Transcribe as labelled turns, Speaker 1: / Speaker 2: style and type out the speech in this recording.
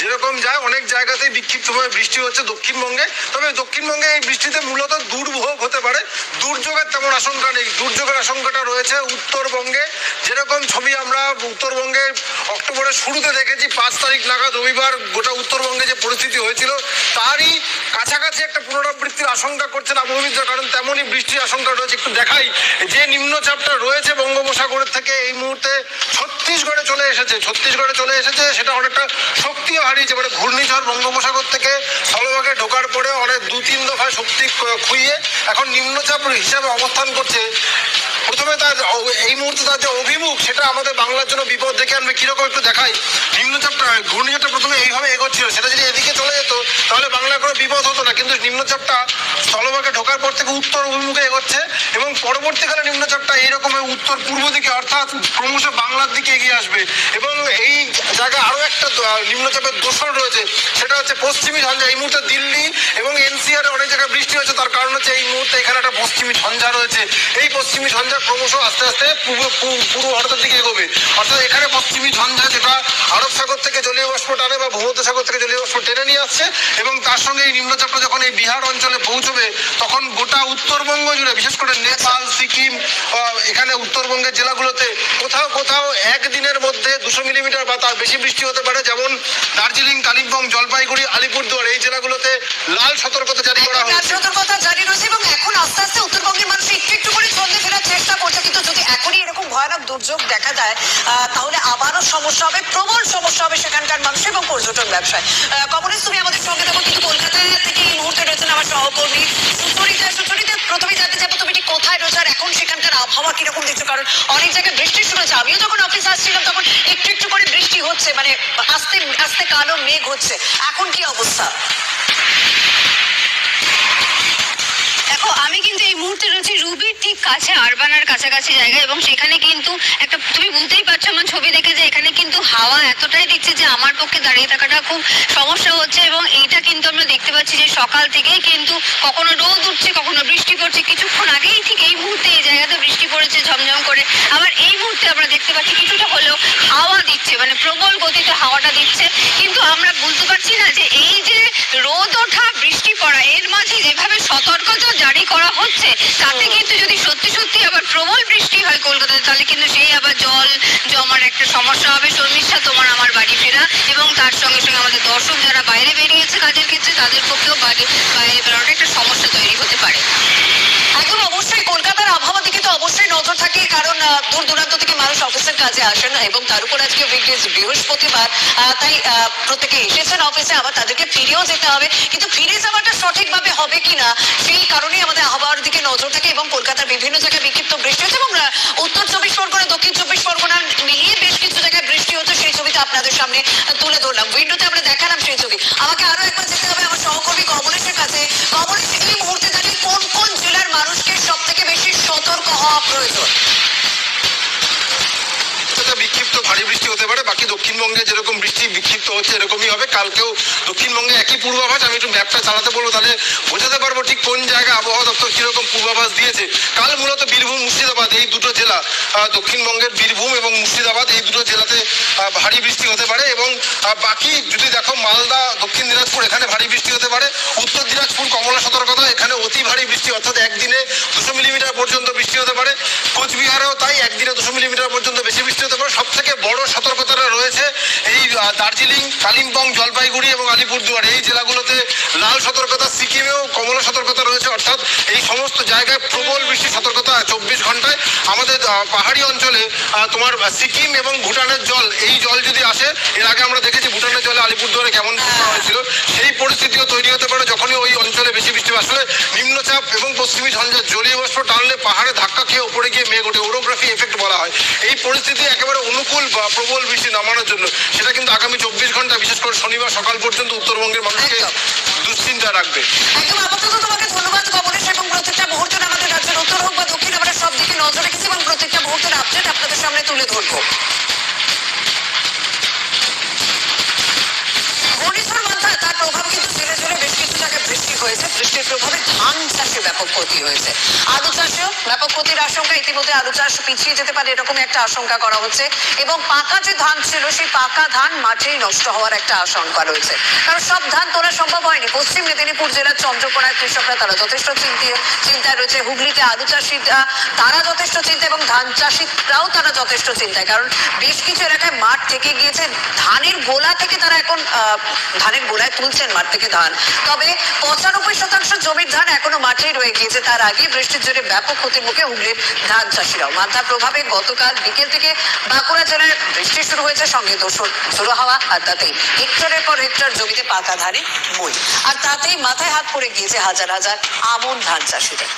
Speaker 1: যেরকম যায়, অনেক জায়গাতেই বিক্ষিপ্তভাবে বৃষ্টি হচ্ছে দক্ষিণবঙ্গে। তবে দক্ষিণবঙ্গে এই বৃষ্টিতে মূলত দুর্ভোগ হতে পারে। দুর্যোগের তেমন আশঙ্কা নেই। দুর্যোগের আশঙ্কাটা রয়েছে উত্তরবঙ্গে। যেরকম ছবি আমরা উত্তরবঙ্গে অক্টোবরের শুরুতে দেখেছি, পাঁচ তারিখ নাগাদ রবিবার গোটা উত্তরবঙ্গে যে পরিস্থিতি হয়েছিল, তারই কাছাকাছি একটা পুনরাবৃত্তির আশঙ্কা করছেন আবহাওয়াবিদরা কারণ তেমনই বৃষ্টির আশঙ্কা রয়েছে। একটু দেখাই, যে নিম্নচাপটা রয়েছে বঙ্গোপসাগরের থেকে এই মুহূর্তে ছত্তিশগড়ে চলে এসেছে, ছত্তিশগড়ে চলে এসেছে, সেটা অনেকটা শক্তিও হারিয়েছে মানে ঘূর্ণিঝড় বঙ্গোপসাগর থেকে স্থলভাগে ঢোকার পরে অনেক দু তিন দফায় শক্তি খুইয়ে এখন নিম্নচাপ হিসাবে অবস্থান করছে প্রথমে তার এই মুহূর্তে তার যে অভিমুখ, সেটা আমাদের বাংলার জন্য বিপদ দেখে আনবে কীরকম একটু দেখাই। নিম্নচাপটা, ঘূর্ণিঝড়টা প্রথমে এইভাবে এগোচ্ছিল, সেটা যদি এদিকে চলে যেত, তাহলে বাংলার কোনো বিপদ হতো না। কিন্তু নিম্নচাপটা স্থলভাগে ঢোকার পর থেকে উত্তর অভিমুখে এগোচ্ছে এবং পরবর্তীকালে নিম্নচাপটা এইরকম উত্তর পূর্ব দিকে, অর্থাৎ ক্রমশ বাংলার দিকে এগিয়ে আসবে। এবং এই জায়গায় আরও একটা নিম্নচাপের দোষর রয়েছে, সেটা হচ্ছে পশ্চিমী ঝঞ্ঝা। এই মুহূর্তে দিল্লি এবং জায়গায় বৃষ্টি হচ্ছে তার কারণ হচ্ছে এই মুহূর্তে এখানে একটা পশ্চিমী ঝঞ্ঝা রয়েছে। এই পশ্চিমী ঝঞ্ঝা ক্রমশ আস্তে আস্তে পূর্ব পূর্ব ভারতের দিকে এগোবে। অর্থাৎ এখানে পশ্চিমী ঝঞ্ঝা যেটা আরব সাগর থেকে জলীয় বাষ্প টানে বা ভূমধ্য সাগর থেকে জলীয় বাষ্প টেনে নিয়ে আসছে, এবং তার সঙ্গে এই নিম্নচাপটা যখন এই বিহার অঞ্চলে পৌঁছবে, তখন গোটা উত্তরবঙ্গ জুড়ে, বিশেষ করে নেপাল, সিকিম এখানে উত্তরবঙ্গের জেলাগুলোতে কোথাও কোথাও একদিনের মধ্যে দুশো মিলিমিটার বা তার বেশি বৃষ্টি হতে পারে যেমন দার্জিলিং কালিম্পং জলপাইগুড়ি আলিপুরদুয়ার এই জেলাগুলোতে লাল সতর্কতা জারি করা হয়েছে।
Speaker 2: সতর্কতা জারি রয়েছে এবং এখন আস্তে আস্তে উত্তরবঙ্গের মানুষ একটু একটু করে চলতে ফেরার চেষ্টা করছে। কিন্তু যদি এখনই এরকম ভয়ানক দুর্যোগ দেখা যায় তাহলে আবারও সমস্যা হবে প্রবল সমস্যা হবে সেখানকার মানুষ এবং পর্যটন ব্যবসায়। কমলেশ তুমি আমাদের সঙ্গে থাকো কিন্তু কলকাতা থেকে এই মুহূর্তে রয়েছেন আমার সহকর্মী সুচরিতা সুচরিতা প্রথমে জানতে চাইব তুমি ঠিক কোথায় রয়েছে আর এখন সেখানকার আবহাওয়া কীরকম দেখছ? কারণ অনেক জায়গায় বৃষ্টি শুরু আমিও যখন অফিস আসছিলাম তখন একটু একটু করে বৃষ্টি হচ্ছে মানে আস্তে আস্তে কালো মেঘ হচ্ছে। এখন কি অবস্থা?
Speaker 3: দেখো, আমি কিন্তু এই মুহূর্তে রয়েছি রুবির ঠিক কাছে, আরবানার কাছাকাছি জায়গায়, এবং সেখানে কিন্তু একটা, তুমি বুঝতেই পারছ আমার ছবি দেখে যে এখানে কিন্তু হাওয়া এতটাই দিচ্ছে যে আমার পক্ষে দাঁড়িয়ে থাকাটা খুব সমস্যা হচ্ছে, এবং এইটা কিন্তু আমরা দেখতে পাচ্ছি যে সকাল থেকেই কিন্তু কখনো রোদ উঠছে, কখনো বৃষ্টি পড়ছে, কিছুক্ষণ এই মুহূর্তে এই জায়গাতে বৃষ্টি পড়েছে, ঝমঝম করে। আবার এই মুহূর্তে আমরা দেখতে পাচ্ছি কিছুটা হলেও হাওয়া দিচ্ছে মানে প্রবল গতিতে হাওয়াটা দিচ্ছে। কিন্তু আমরা বুঝতে পারছি না যে এই যে রোদ ওঠা, বৃষ্টি পড়া, এর মাঝে যেভাবে সতর্কতা জারি করা হচ্ছে, তাতে কিন্তু যদি সত্যি সত্যি আবার প্রবল বৃষ্টি হয় কলকাতায় তাহলে কিন্তু সেই আবার জল জমার একটা সমস্যা হবে। শর্মিষ্ঠা, তোমার আমার বাড়ি ফেরা এবং তার সঙ্গে সঙ্গে আমাদের দর্শক যারা বাইরে বেরিয়েছে কাজের ক্ষেত্রে তাদের পক্ষেও বাড়ি বাইরে বেরোটা একটা সমস্যা তৈরি হতে পারে।
Speaker 2: একদম অবশ্যই, কলকাতার আবহাওয়া দিকে তো অবশ্যই নজর থাকে, কারণ দূর দূরান্ত থেকে মানুষ অফিসের কাজে আসেন এবং তার উপর আজকে উইকডেজ বৃহস্পতিবার তাই প্রত্যেকে এসেছেন অফিসে আবার তাদেরকে ফিরেও যেতে হবে। কিন্তু ফিরে যাওয়াটা সঠিকভাবে হবে কিনা সেই কারণেই আমাদের আবহাওয়ার দিকে নজর থাকে এবং কলকাতার বিভিন্ন জায়গায় বিক্ষিপ্ত বৃষ্টি হচ্ছে এবং উত্তর চব্বিশ পরগনা, দক্ষিণ চব্বিশ পরগনা মিলিয়ে বেশ কিছু জায়গায় বৃষ্টি হচ্ছে, সেই ছবিটা আপনাদের সামনে
Speaker 1: দক্ষিণবঙ্গে যেরকম বৃষ্টি বিক্ষিপ্ত হচ্ছে, এরকমই হবে। কালকেও দক্ষিণবঙ্গে একই পূর্বাভাস। আমি একটু ম্যাপটা চালাতে বলব, তাহলে বোঝাতে পারব ঠিক কোন জায়গায় আবহাওয়া দপ্তর কীরকম পূর্বাভাস দিয়েছে। কাল মূলত বীরভূম, মুর্শিদাবাদ, এই দুটো জেলা দক্ষিণবঙ্গের বীরভূম এবং মুর্শিদাবাদ, এই দুটো জেলাতে ভারী বৃষ্টি হতে পারে এবং বাকি যদি দেখো মালদা, দক্ষিণ দিনাজপুর, এখানে ভারী বৃষ্টি হতে পারে। উত্তর দিনাজপুর, কমলা সতর্কতা, এখানে অতি ভারী বৃষ্টি, অর্থাৎ একদিনে দুশো মিলিমিটার পর্যন্ত বৃষ্টি হতে পারে। কোচবিহারেও তাই একদিনে দুশো মিলিমিটার পর্যন্ত বেশি বৃষ্টি হতে পারে। সব থেকে বড় সতর্কতাটা রয়েছে এই দার্জিলিং কালিম্পং জলপাইগুড়ি এবং আলিপুরদুয়ার এই জেলাগুলোতে লাল সতর্কতা সিকিমেও কমলা সতর্কতা রয়েছে অর্থাৎ এই সমস্ত জায়গায় প্রবল বৃষ্টির সতর্কতা চব্বিশ ঘন্টায়। আমাদের পাহাড়ি অঞ্চলে তোমার সিকিম এবং ভুটানের জল এই জল যদি আসে এর আগে আমরা দেখেছি ভুটানের জলে আলিপুরদুয়ারে কেমন হয়েছিল সেই পরিস্থিতিও তৈরি হতে পারে যখনই ওই অঞ্চলে বেশি বৃষ্টি। আসলে নিম্নচাপ এবং পশ্চিমী ঝঞ্ঝা জলীয় বাষ্প টানলে পাহাড়ে ধাক্কা খেয়ে উপরে গিয়ে মেঘ ওঠে। ওরোগ্রাফি এফেক্ট হয়। এই পরিস্থিতি একেবারে অনুকূল বা প্রবল বৃষ্টি নামানোর জন্য। সেটা কিন্তু আগামী চব্বিশ ঘণ্টা বিশেষ করে শনিবার সকাল পর্যন্ত উত্তরবঙ্গের মানুষকে দুশ্চিন্তা রাখবে।
Speaker 2: একদম আপাতত তোমাকে ধন্যবাদ কমলেশ এবং প্রত্যেকটা মুহূর্তের আমাদের রাজ্যের উত্তর হোক বা দক্ষিণ আমরা সব দিকে নজর রেখেছি এবং প্রত্যেকটা মুহূর্তের আপডেট আপনাদের সামনে তুলে ধরবো। ধান চাষে ব্যাপক ক্ষতি হয়েছে। আলু চাষেও ব্যাপক ক্ষতির আশঙ্কা ইতিমধ্যে আলু চাষ পিছিয়ে যেতে পারে এরকম একটা আশঙ্কা করা হচ্ছে। এবং পাকা যে ধান ছিল, সেই পাকা ধান মাঠেই নষ্ট হওয়ার একটা আশঙ্কা রয়েছে। কারণ সব ধান তোলা সম্ভব হয়নি। পশ্চিম মেদিনীপুর জেলার চন্দ্রকোনার কৃষকরা তারা যথেষ্ট চিন্তিত চিন্তায় রয়েছে। হুগলিতে আলু চাষিরা তারা যথেষ্ট চিন্তা এবং ধান চাষিরাও তারা যথেষ্ট চিন্তায়। কারণ বেশ কিছু এলাকায় মাঠ থেকে গিয়েছে। ধানের গোলা থেকে তারা এখন ধানের গোলায় তুলছেন মাঠ থেকে ধান। তবে পঁচানব্বই শতাংশ জমির ধান এখনও মাঠেই রয়ে গিয়েছে। তার আগে বৃষ্টির জোরে ব্যাপক ক্ষতির মুখে হুগলির ধান চাষিরাও। মাথার প্রভাবে গতকাল বিকেল থেকে বাঁকুড়া জেলার বৃষ্টি শুরু হয়েছে। সঙ্গে দোষণ শুরু হাওয়া আর তাতেই হেক্টরের পর হেক্টর জমিতে পাকা ধানে বই আর তাতেই মাথায় হাত পড়ে গিয়েছে হাজার হাজার আমন ধান চাষিদের।